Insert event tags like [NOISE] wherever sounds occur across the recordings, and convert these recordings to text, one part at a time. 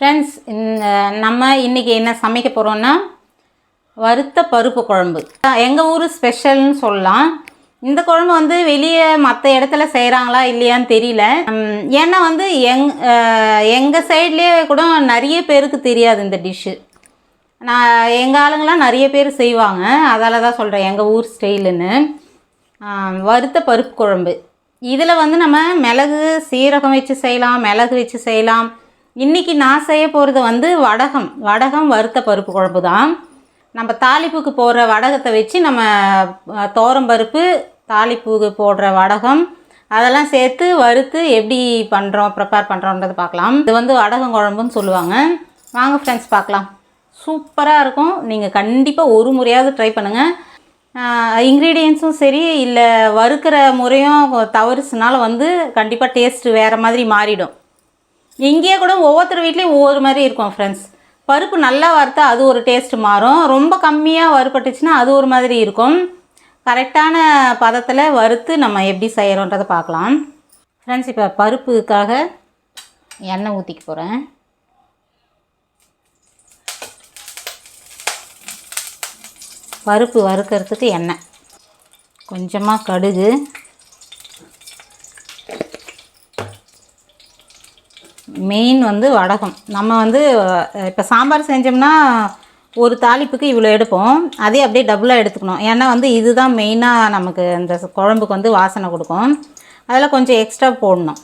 Friends இந்த நம்ம இன்றைக்கி என்ன சமைக்க போகிறோன்னா வறுத்த பருப்பு குழம்பு. எங்கள் ஊர் ஸ்பெஷல்னு சொல்லலாம். இந்த குழம்பு வந்து வெளியே மற்ற இடத்துல செய்கிறாங்களா இல்லையான்னு தெரியல. ஏன்னா வந்து எங் எங்கள் சைட்லேயே கூட நிறைய பேருக்கு தெரியாது இந்த டிஷ்ஷு. நான் எங்கள் ஆளுங்களாம் நிறைய பேர் செய்வாங்க. அதால தான் சொல்கிறேன் எங்கள் ஊர் ஸ்டைலுன்னு. வறுத்த பருப்பு குழம்பு. இதில் வந்து நம்ம மிளகு சீரகம் வச்சு செய்யலாம் மிளகு வச்சு செய்யலாம். இன்றைக்கி நான் செய்ய போகிறது வந்து வடகம். வடகம் வறுத்த பருப்பு குழம்பு தான் நம்ம தாளிப்புக்கு போடுற வடகத்தை வச்சு நம்ம தோரம்பருப்பு துவரம் பருப்பு தாளிப்புக்கு போடுற வடகம் அதெல்லாம் சேர்த்து வறுத்து எப்படி பண்ணுறோம் ப்ரிப்பேர் பண்ணுறோன்றது பார்க்கலாம். இது வந்து வடகம் குழம்புன்னு சொல்லுவாங்க. வாங்க ஃப்ரெண்ட்ஸ் பார்க்கலாம். சூப்பராக இருக்கும். நீங்கள் கண்டிப்பாக ஒரு முறையாவது ட்ரை பண்ணுங்கள் இன்க்ரீடியன்ஸும் சரி இல்லை வறுக்கிற முறையும் தவறுச்சுனால வந்து கண்டிப்பாக டேஸ்ட்டு வேறு மாதிரி மாறிடும். இங்கேயே கூட ஒவ்வொருத்தர் வீட்லேயும் ஒவ்வொரு மாதிரி இருக்கும் ஃப்ரெண்ட்ஸ் பருப்பு நல்லா வறுத்தா அது ஒரு டேஸ்ட் மாறும். ரொம்ப கம்மியாக வறுபட்டுச்சுன்னா அது ஒரு மாதிரி இருக்கும். கரெக்டான பதத்தில் வறுத்து நம்ம எப்படி செய்கிறோன்றதை பார்க்கலாம். ஃப்ரெண்ட்ஸ் இப்போ பருப்புக்காக எண்ணெய் ஊற்றிக்க போகிறேன் பருப்பு வறுக்கிறதுக்கு எண்ணெய். கொஞ்சமாக கடுகு. மெயின் வந்து வடகம். நம்ம வந்து இப்போ சாம்பார் செஞ்சோம்னா ஒரு தாளிப்புக்கு இவ்வளோ எடுப்போம். அதே அப்படியே டபுளாக எடுத்துக்கணும். ஏன்னா வந்து இதுதான் மெயினாக நமக்கு அந்த குழம்புக்கு வந்து வாசனை கொடுக்கும். அதில் கொஞ்சம் எக்ஸ்ட்ரா போடணும்.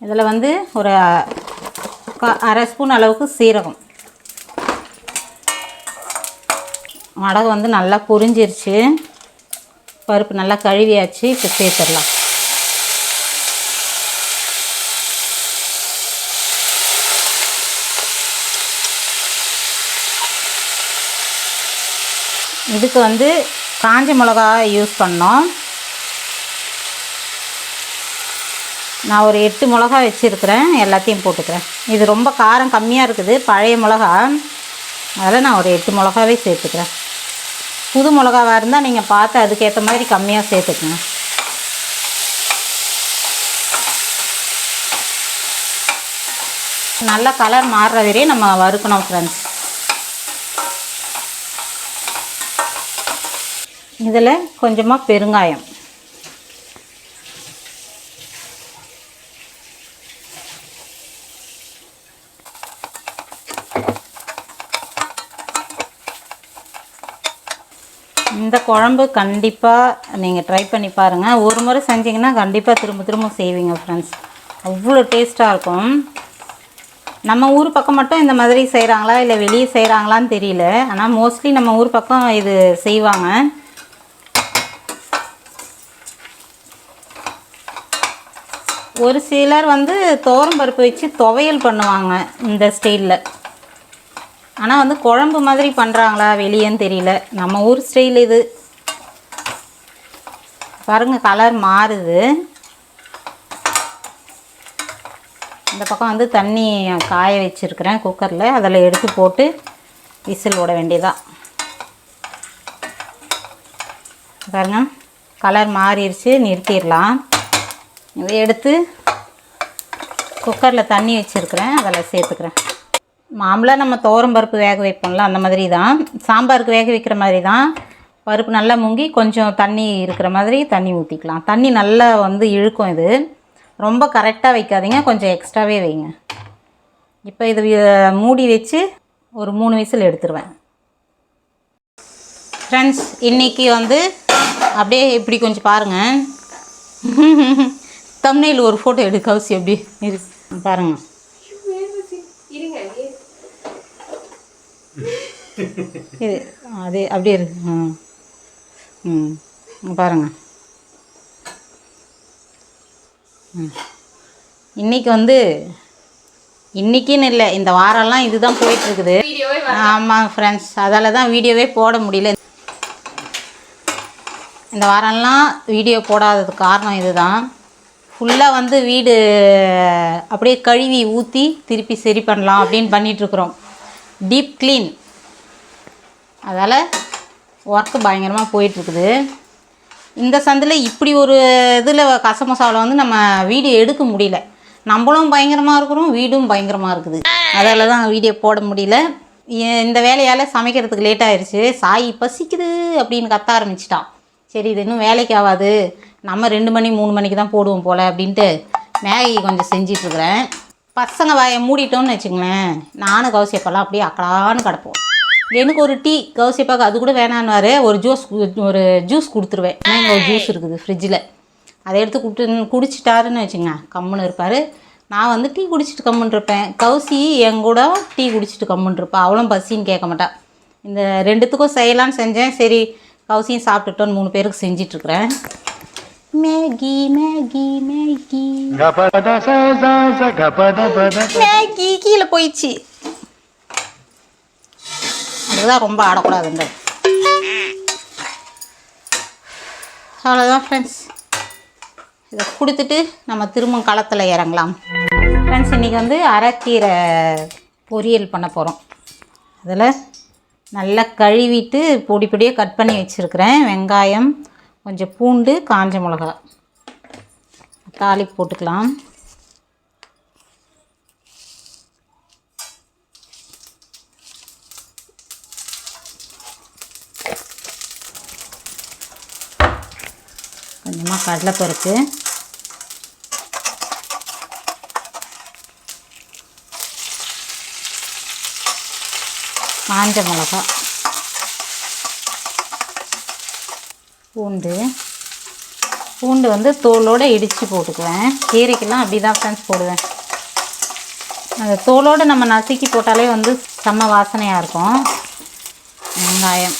இதில் வந்து ஒரு க- அரை ஸ்பூன் அளவுக்கு சீரகம். வடகம் வந்து நல்லா பொரிஞ்சிருச்சு. பருப்பு நல்லா கழுவியாச்சு இப்போ சேர்த்துடலாம். இதுக்கு வந்து காஞ்ச மிளகா யூஸ் பண்ணோம். நான் ஒரு எட்டு மிளகா வச்சுருக்கிறேன் எல்லாத்தையும் போட்டுக்கிறேன். இது ரொம்ப காரம் கம்மியாக இருக்குது பழைய மிளகா அதில் நான் ஒரு எட்டு மிளகாவே சேர்த்துக்கிறேன். புது மிளகாவாக இருந்தால் நீங்கள் பார்த்து அதுக்கேற்ற மாதிரி கம்மியாக சேர்த்துக்குங்க. நல்ல கலர் மாறுற வரையும் நம்ம வறுக்கணும் ஃப்ரெண்ட்ஸ் இதில் கொஞ்சமாக பெருங்காயம். இந்த குழம்பு கண்டிப்பாக நீங்கள் ட்ரை பண்ணி பாருங்கள் ஒரு முறை செஞ்சீங்கன்னா கண்டிப்பாக திரும்ப திரும்ப செய்வீங்க ஃப்ரெண்ட்ஸ் அவ்வளோ டேஸ்ட்டாக இருக்கும். நம்ம ஊர் பக்கம் மட்டும் இந்த மாதிரி செய்கிறாங்களா இல்லை வெளியே செய்கிறாங்களான்னு தெரியல. ஆனால் மோஸ்ட்லி நம்ம ஊர் பக்கம் இது செய்வாங்க. ஒரு சிலர் வந்து துவரம் பருப்பு வச்சு துவையல் பண்ணுவாங்க இந்த ஸ்டைலில் ஆனால் வந்து குழம்பு மாதிரி பண்ணுறாங்களா வெளியேன்னு தெரியல. நம்ம ஊர் ஸ்டைல் இது. பாருங்க கலர் மாறுது. இந்த பக்கம் வந்து தண்ணி காய வச்சுருக்கிறேன் குக்கரில் அதில் எடுத்து போட்டு விசில் விட வேண்டியதான் பாருங்க கலர் மாறிடுச்சு நிறுத்திடலாம். இதை எடுத்து குக்கரில் தண்ணி வச்சுருக்கிறேன் அதில் சேர்த்துக்கிறேன். மாமூலாக நம்ம துவரம் பருப்பு வேக வைப்போம்ல அந்த மாதிரி தான் சாம்பாருக்கு வேக வைக்கிற மாதிரி தான் பருப்பு நல்லா முங்கி கொஞ்சம் தண்ணி இருக்கிற மாதிரி தண்ணி ஊற்றிக்கலாம் தண்ணி நல்லா வந்து இழுக்கும் இது. ரொம்ப கரெக்டாக வைக்காதீங்க கொஞ்சம் எக்ஸ்ட்ராவே வைங்க. இப்போ இது மூடி வச்சு ஒரு மூணு விசில் எடுத்துருவேன். ஃப்ரெண்ட்ஸ் இன்றைக்கி வந்து அப்படியே இப்படி கொஞ்சம் பாருங்கள் தம்னையில் [LAUGHS] ஒரு ஃபோட்டோ எடுக்க கவுசி அப்படி இரு பாருங்கள் இது அது அப்படியே இருக்கு. ம் ம். இங்க பாருங்க. ம். இன்னைக்கு வந்து இன்னைக்குன்னு இல்லை இந்த வாரம்லாம் இதுதான் போயிட்டுருக்குது. ஆமாம் ஃப்ரெண்ட்ஸ் அதால தான் வீடியோவே போட முடியல. இந்த வாரம்லாம் வீடியோ போடாததுக்கு காரணம் இதுதான். ஃபுல்லாக வந்து வீடு அப்படியே கழுவி ஊற்றி திருப்பி சரி பண்ணலாம் அப்படின்னு பண்ணிகிட்ருக்குறோம் டீப் க்ளீன். அதால் ஒர்க்கு பயங்கரமாக போயிட்டுருக்குது. இந்த சந்தில் இப்படி ஒரு இதில் கசமசாவில் வந்து நம்ம வீடியோ எடுக்க முடியல. நம்மளும் பயங்கரமாக இருக்கிறோம் வீடும் பயங்கரமாக இருக்குது. அதால் தான் வீடியோ போட முடியல. இந்த வேலையால் சமைக்கிறதுக்கு லேட் ஆயிடுச்சு சாய் பசிக்குது அப்படின்னு கத்த ஆரம்பிச்சிட்டான். சரி இது இன்னும் வேலைக்கு ஆகாது. நம்ம ரெண்டு மணி மூணு மணிக்கு தான் போடுவோம் போல் அப்படின்ட்டு மேகி கொஞ்சம் செஞ்சிட்ருக்குறேன் பசங்க வாயை மூடிட்டோம்னு வச்சுங்களேன் நானும் கௌசியப்பெல்லாம் அப்படியே அக்கடான்னு கிடப்போம். எனக்கு ஒரு டீ கௌசியப்பாக்கு அது கூட வேணான்னு ஒரு ஜூஸ் ஒரு ஜூஸ் கொடுத்துருவேன். இங்கே ஒரு ஜூஸ் இருக்குது ஃப்ரிட்ஜில்? அதை எடுத்து குடிட்டு குடிச்சிட்டாருன்னு வச்சுங்க கம்முன்னு இருப்பார். நான் வந்து டீ குடிச்சிட்டு கம்முன்னு இருப்பேன். கௌசி என் கூட டீ குடிச்சிட்டு கம்முன்னு இருப்பா. அவளும் பசின்னு கேட்க மாட்டா. இந்த ரெண்டுத்துக்கும் செய்யலான்னு செஞ்சேன். சரி கௌசியும் சாப்பிட்டுட்டோன்னு மூணு பேருக்கு செஞ்சிட்ருக்குறேன். Maggi Maggi Maggi. மேகி கீழே போயிடுச்சு. அதுதான் ரொம்ப ஆடக்கூடாதுன்றது. அவ்வளோதான் ஃப்ரெண்ட்ஸ் இதை கொடுத்துட்டு நம்ம திரும்ப களத்தில் இறங்கலாம். ஃப்ரெண்ட்ஸ் இன்றைக்கி வந்து அரைக்கீரை பொரியல் பண்ண போகிறோம் அதில் நல்லா கழுவிட்டு பொடி பொடியாக கட் பண்ணி வச்சுருக்கிறேன். வெங்காயம் கொஞ்சம் பூண்டு காஞ்ச மிளகா தாளிப்பு போட்டுக்கலாம். கொஞ்சமாக கடலைப்பருப்பு. காஞ்ச மிளகா. பூண்டு. பூண்டு வந்து தோலோடு இடித்து போட்டுக்குவேன். கீரைக்கெல்லாம் அப்படி தான் ஃப்ரெண்ட்ஸ் போடுவேன். அந்த தோலோடு நம்ம நசுக்கி போட்டாலே வந்து செம்ம வாசனையாக இருக்கும். வெங்காயம்.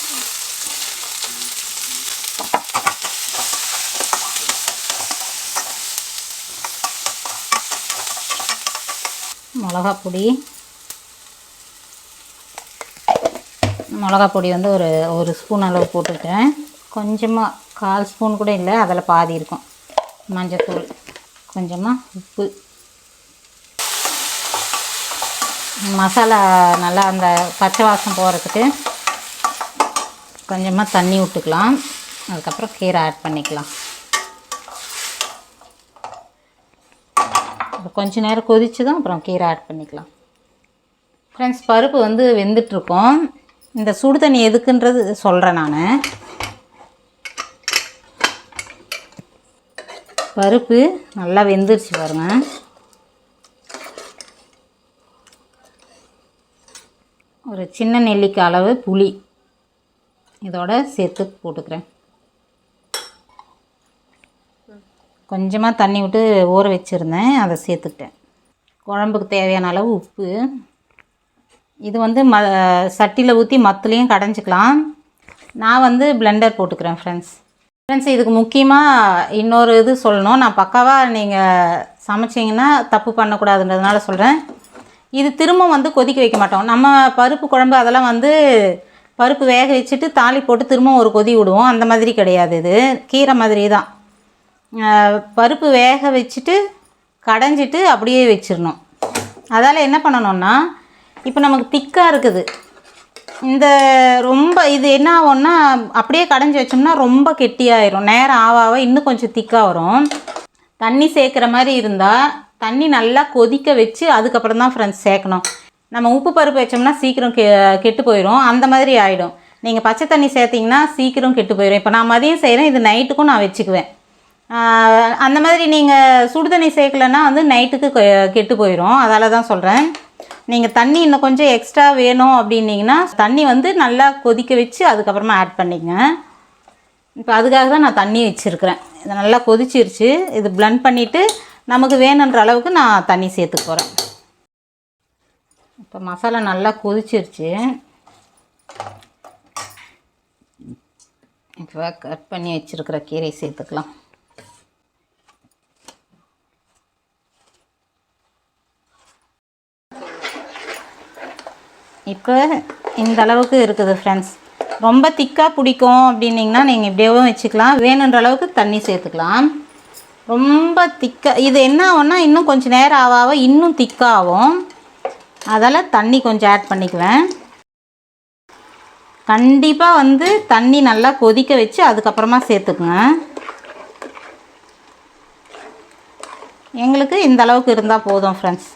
மிளகா பொடி மிளகா பொடி வந்து ஒரு ஒரு ஸ்பூன் அளவு போட்டுருக்கேன் கொஞ்சமாக கால் ஸ்பூன் கூட இல்லை அதில் பாதி இருக்கும். மஞ்சத்தூள் கொஞ்சமாக உப்பு. மசாலா நல்லா அந்த பச்சை வாசம் போகிறதுக்கு கொஞ்சமாக தண்ணி விட்டுக்கலாம். அதுக்கப்புறம் கீரை ஆட் பண்ணிக்கலாம். அப்புறம் கொஞ்ச நேரம் கொதிச்சு தான் அப்புறம் கீரை ஆட் பண்ணிக்கலாம். ஃப்ரெண்ட்ஸ் பருப்பு வந்து வெந்துட்டுருக்கோம். இந்த சுடு தண்ணி எதுக்குன்றது சொல்கிறேன் நான். பருப்பு நல்லா வெந்துருச்சு பாருங்கள் ஒரு சின்ன நெல்லிக்காய் அளவு புளி. இதோட சேர்த்து போட்டுக்கிறேன். கொஞ்சமாக தண்ணி விட்டு ஊற வச்சுருந்தேன். அதை சேர்த்துக்கிட்டேன். குழம்புக்கு தேவையான அளவு உப்பு. இது வந்து ம சட்டியில் ஊற்றி மத்துலேயும் கடைஞ்சிக்கலாம். நான் வந்து பிளெண்டர் போட்டுக்கிறேன் ஃப்ரெண்ட்ஸ் ஃப்ரெண்ட்ஸ் இதுக்கு முக்கியமாக இன்னொரு இது சொல்லணும். நான் பக்காவாக நீங்கள் சமைச்சிங்கன்னா தப்பு பண்ணக்கூடாதுன்றதுனால சொல்கிறேன் இது திரும்ப வந்து கொதிக்க வைக்க மாட்டோம். நம்ம பருப்பு குழம்பு அதெல்லாம் வந்து பருப்பு வேக வச்சுட்டு தாலி போட்டு திரும்ப ஒரு கொதி விடுவோம். அந்த மாதிரி கிடையாது இது. கீரை மாதிரி தான் பருப்பு வேக வச்சுட்டு கடைஞ்சிட்டு அப்படியே வச்சிடணும். அதால் என்ன பண்ணணும்னா இப்போ நமக்கு திக்காக இருக்குது. இந்த ரொம்ப இது என்ன ஆகும்னா அப்படியே கடைஞ்சி வச்சோம்னா ரொம்ப கெட்டியாயிரும். நேரம் ஆக ஆக இன்னும் கொஞ்சம் திக்காக வரும். தண்ணி சேர்க்குற மாதிரி இருந்தால் தண்ணி நல்லா கொதிக்க வச்சு அதுக்கப்புறம் தான் ஃப்ரெண்ட்ஸ் சேர்க்கணும். நம்ம உப்பு பருப்பு வச்சோம்னா சீக்கிரம் கெ கெட்டு போயிடும் அந்த மாதிரி ஆகிடும் நீங்கள் பச்சை தண்ணி சேர்த்திங்கன்னா சீக்கிரம் கெட்டு போயிடும் இப்போ நான் மதியம் செய்கிறேன் இது நைட்டுக்கும் நான் வச்சுக்குவேன். அந்த மாதிரி நீங்கள் சுடுதண்ணி சேர்க்கலன்னா வந்து நைட்டுக்கு கெட்டு போயிடும் அதால் தான் சொல்கிறேன் நீங்கள் தண்ணி இன்னும் கொஞ்சம் எக்ஸ்ட்ரா வேணும் அப்படின்னீங்கன்னா தண்ணி வந்து நல்லா கொதிக்க வச்சு அதுக்கப்புறமா ஆட் பண்ணிக்கங்க. இப்போ அதுக்காக தான் நான் தண்ணி வச்சுருக்கிறேன். இது நல்லா கொதிச்சிருச்சு. இது பிளண்ட் பண்ணிவிட்டு நமக்கு வேணுன்ற அளவுக்கு நான் தண்ணி சேர்த்து போகிறேன் இப்போ மசாலா நல்லா கொதிச்சிருச்சு. இப்போ கட் பண்ணி வச்சுருக்கிற கீரை சேர்த்துக்கலாம். இப்போ இந்த அளவுக்கு இருக்குது ஃப்ரெண்ட்ஸ் ரொம்ப திக்காக பிடிக்கும் அப்படின்னிங்கன்னா நீங்கள் இப்படியேவும் வச்சுக்கலாம். வேணுன்ற அளவுக்கு தண்ணி சேர்த்துக்கலாம். ரொம்ப திக்காக இது என்ன ஆகும்னா இன்னும் கொஞ்சம் நேரம் ஆக இன்னும் திக்காகும் அதால் தண்ணி கொஞ்சம் ஆட் பண்ணிக்குவேன். கண்டிப்பாக வந்து தண்ணி நல்லா கொதிக்க வச்சு அதுக்கப்புறமா சேர்த்துக்குங்க. எங்களுக்கு இந்த அளவுக்கு இருந்தால் போதும் ஃப்ரெண்ட்ஸ்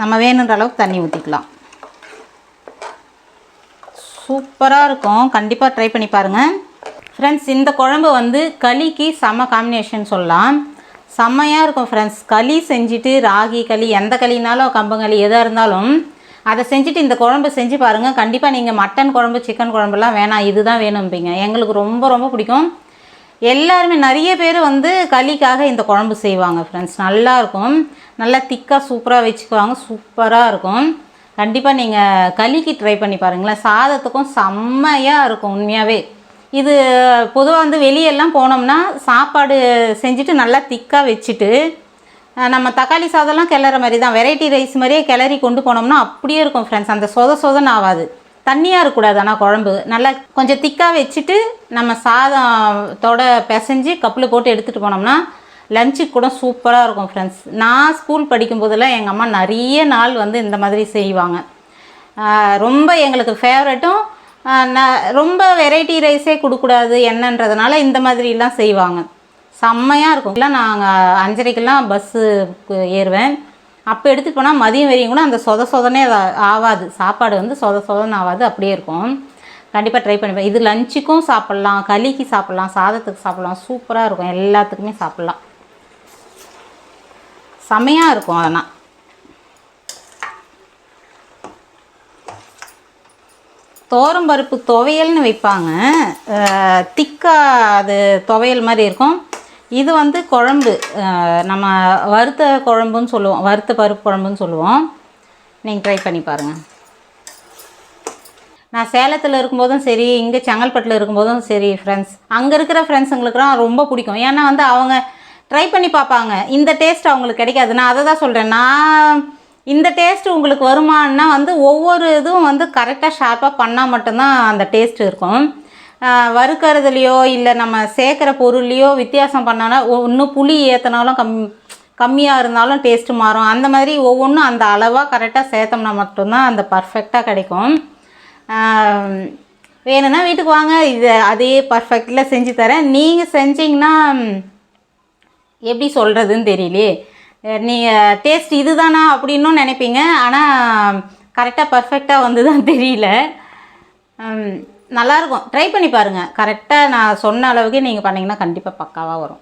நம்ம வேணுன்ற அளவுக்கு தண்ணி ஊற்றிக்கலாம் சூப்பராக இருக்கும். கண்டிப்பாக ட்ரை பண்ணி பாருங்கள் ஃப்ரெண்ட்ஸ் இந்த குழம்பு வந்து களிக்கு செம காம்பினேஷன் சொல்லலாம். செம்மையாக இருக்கும் ஃப்ரெண்ட்ஸ் களி செஞ்சுட்டு ராகி களி எந்த களினாலும் கம்பங்களி எதாக இருந்தாலும் அதை செஞ்சுட்டு இந்த குழம்பு செஞ்சு பாருங்கள் கண்டிப்பாக நீங்கள் மட்டன் குழம்பு சிக்கன் குழம்புலாம் வேணாம். இதுதான் வேணும்பீங்க. எங்களுக்கு ரொம்ப ரொம்ப பிடிக்கும். எல்லாருமே நிறைய பேர் வந்து களிக்காக இந்த குழம்பு செய்வாங்க ஃப்ரெண்ட்ஸ் நல்லாயிருக்கும் நல்லா திக்காக சூப்பராக வச்சுக்குவாங்க. சூப்பராக இருக்கும். கண்டிப்பாக நீங்கள் களிக்கு ட்ரை பண்ணி பாருங்களேன். சாதத்துக்கும் செம்மையாக இருக்கும் உண்மையாகவே இது பொதுவாக வந்து வெளியெல்லாம் போனோம்னா சாப்பாடு செஞ்சுட்டு நல்லா திக்காக வச்சுட்டு நம்ம தக்காளி சாதம்லாம் கிளற மாதிரி தான் வெரைட்டி ரைஸ் மாதிரியே கிளறி கொண்டு போனோம்னா அப்படியே இருக்கும் ஃப்ரெண்ட்ஸ் அந்த சொத சொதன்னு ஆகாது தண்ணியாக இருக்கக்கூடாது ஆனால் குழம்பு. நல்லா கொஞ்சம் திக்காக வச்சுட்டு நம்ம சாதத்தோட பிசைஞ்சு கப்பில் போட்டு எடுத்துகிட்டு போனோம்னா லஞ்சுக்கு கூட சூப்பராக இருக்கும் ஃப்ரெண்ட்ஸ் நான் ஸ்கூல் படிக்கும்போதெல்லாம் எங்கள் அம்மா நிறைய நாள் வந்து இந்த மாதிரி செய்வாங்க. ரொம்ப எங்களுக்கு ஃபேவரட்டும் நான் ரொம்ப வெரைட்டி ரைஸே கொடுக்கூடாது என்னன்றதுனால இந்த மாதிரிலாம் செய்வாங்க. செம்மையாக இருக்கும். இல்லை நாங்கள் அஞ்சரைக்கெல்லாம் பஸ்ஸு ஏறுவேன். அப்போ எடுத்துகிட்டு போனால் மதியம் வரையும் கூட அந்த சொத சொதனே ஆகாது சாப்பாடு வந்து சொத சொதன்னு ஆகாது அப்படியே இருக்கும். கண்டிப்பாக ட்ரை பண்ணிப்பேன். இது லஞ்சுக்கும் சாப்பிட்லாம் களிக்கு சாப்பிட்லாம் சாதத்துக்கு சாப்பிட்லாம் சூப்பராக இருக்கும். எல்லாத்துக்குமே சாப்பிட்லாம். செமையாக இருக்கும் ஆனால் பருப்பு துவையல்னு வைப்பாங்க. திக்காக அது துவையல் மாதிரி இருக்கும். இது வந்து குழம்பு. நம்ம வறுத்த குழம்புன்னு சொல்லுவோம். வறுத்த பருப்பு குழம்புன்னு சொல்லுவோம். நீங்கள் ட்ரை பண்ணி பாருங்கள் நான் சேலத்தில் இருக்கும்போதும் சரி இங்கே செங்கல்பட்டில் இருக்கும்போதும் சரி ஃப்ரெண்ட்ஸ் அங்கே இருக்கிற ஃப்ரெண்ட்ஸுங்களுக்குலாம் ரொம்ப பிடிக்கும். ஏன்னா வந்து அவங்க ட்ரை பண்ணி பார்ப்பாங்க இந்த டேஸ்ட் அவங்களுக்கு கிடைக்காது. நான் அதை தான் சொல்கிறேன் நான் இந்த டேஸ்ட் உங்களுக்கு வருமானன்னா வந்து ஒவ்வொரு இதுவும் வந்து கரெக்டாக ஷார்ப்பாக பண்ணால் மட்டும்தான் அந்த டேஸ்ட் இருக்கும். வறுக்கிறதுலையோ வறுக்கறதுலையோ இல்லை நம்ம சேர்க்குற பொருள்லையோ வித்தியாசம் பண்ணோன்னா இன்னும் புளி ஏற்றினாலும் கம் கம்மியாக இருந்தாலும் டேஸ்ட்டு மாறும். அந்த மாதிரி ஒவ்வொன்றும் அந்த அளவாக கரெக்டாக சேர்த்தோம்னா மட்டும்தான் அந்த பர்ஃபெக்டாக கிடைக்கும். வேணும்னா வீட்டுக்கு வாங்க. இது அதே பர்ஃபெக்டில் செஞ்சு தரேன். நீங்கள் செஞ்சிங்கன்னா எப்படி சொல்கிறதுன்னு தெரியலையே. நீங்கள் டேஸ்ட் இதுதானா அப்படின்னும் நினைப்பீங்க. ஆனால் கரெக்டாக பர்ஃபெக்டாக வந்து தான் தெரியல நல்லாயிருக்கும் ட்ரை பண்ணி பாருங்கள் கரெக்டாக நான் சொன்ன அளவுக்கு நீங்கள் பண்ணிங்கன்னா கண்டிப்பாக பக்காவாக வரும்.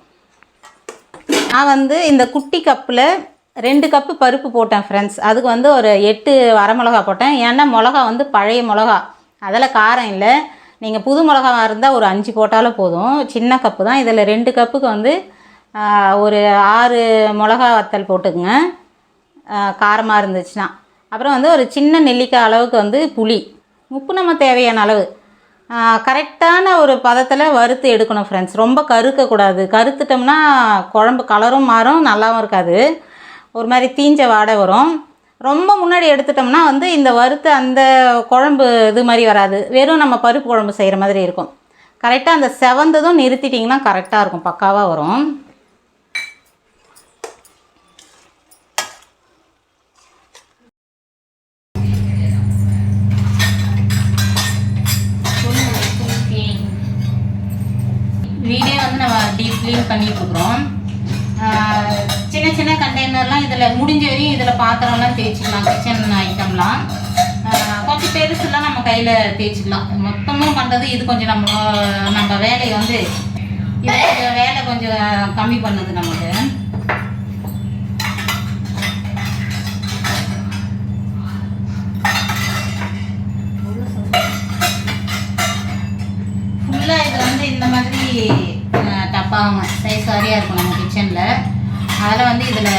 நான் வந்து இந்த குட்டி கப்பில் ரெண்டு கப்பு பருப்பு போட்டேன் ஃப்ரெண்ட்ஸ் அதுக்கு வந்து ஒரு எட்டு வரமிளகா போட்டேன். ஏன்னா மிளகா வந்து பழைய மிளகா. அதில் காரம் இல்லை. நீங்கள் புது மிளகாவாக இருந்தால் ஒரு அஞ்சு போட்டாலும் போதும். சின்ன கப்பு தான். இதில் ரெண்டு கப்புக்கு வந்து ஒரு ஆறு மிளகா வத்தல் போட்டுக்குங்க. காரமாக இருந்துச்சுன்னா. அப்புறம் வந்து ஒரு சின்ன நெல்லிக்காய் அளவுக்கு வந்து புளி. உப்பு நம்ம தேவையான அளவு. கரெக்டான ஒரு பதத்தில் வறுத்து எடுக்கணும் ஃப்ரெண்ட்ஸ் ரொம்ப கருக்கக்கூடாது கருத்துட்டோம்னா குழம்பு கலரும் மாறும் நல்லாவும் இருக்காது. ஒரு மாதிரி தீஞ்ச வாடை வரும். ரொம்ப முன்னாடி எடுத்துட்டோம்னா வந்து இந்த வறுத்து அந்த குழம்பு இது மாதிரி வராது. வெறும் நம்ம பருப்பு குழம்பு செய்கிற மாதிரி இருக்கும். கரெக்டாக அந்த செவந்ததும் நிறுத்திட்டிங்கன்னா கரெக்டாக இருக்கும். பக்காவாக வரும். டீப் க்ளீன் பண்ணிட்டு சின்ன சின்ன கண்டெய்னர்லாம் இதில் முடிஞ்ச வரையும் இதில் பாத்திரம்லாம் தேய்ச்சிக்கலாம் கிச்சன் ஐட்டம்லாம் கொஞ்சம் பெருசுலாம் நம்ம கையில் தேய்ச்சிக்கலாம். மொத்தமும் பண்ணுறது இது கொஞ்சம் நம்ம நம்ம வேலையை வந்து இது வேலை கொஞ்சம் கம்மி பண்ணுது நமக்கு. ஃபுல்லாக இது வந்து இந்த மாதிரி டப்பாங்க சைஸ் வாரியாக இருக்கும் நம்ம கிச்சனில் அதில் வந்து இதில்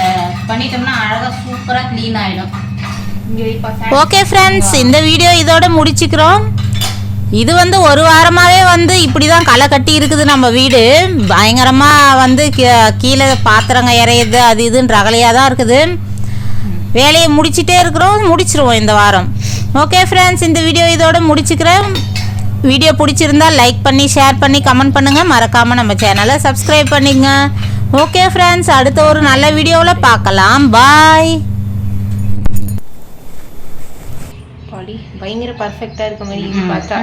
பண்ணிட்டோம்னா அழகாக சூப்பராக க்ளீன் ஆகிடும் ஓகே ஃப்ரெண்ட்ஸ் இந்த வீடியோ இதோட முடிச்சுக்கிறோம். இது வந்து ஒரு வாரமாகவே வந்து இப்படி தான் களை கட்டி இருக்குது நம்ம வீடு. பயங்கரமாக வந்து கீழே பாத்திரங்க இறையுது அது இதுன்னு ரகலையாக தான் இருக்குது. வேலையை முடிச்சிட்டே இருக்கிறோம் முடிச்சிருவோம் இந்த வாரம். ஓகே ஃப்ரெண்ட்ஸ் இந்த வீடியோ இதோட முடிச்சுக்கிறேன். வீடியோ பிடிச்சிருந்தா லைக் பண்ணி ஷேர் பண்ணி கமெண்ட் பண்ணுங்கள் மறக்காமல் நம்ம சேனலை சப்ஸ்கிரைப் பண்ணிங்க ஓகே ஃப்ரெண்ட்ஸ் அடுத்த ஒரு நல்ல வீடியோவில் பார்க்கலாம். பாய் பயங்கர பர்ஃபெக்டா இருக்க மாதிரி பார்த்தா.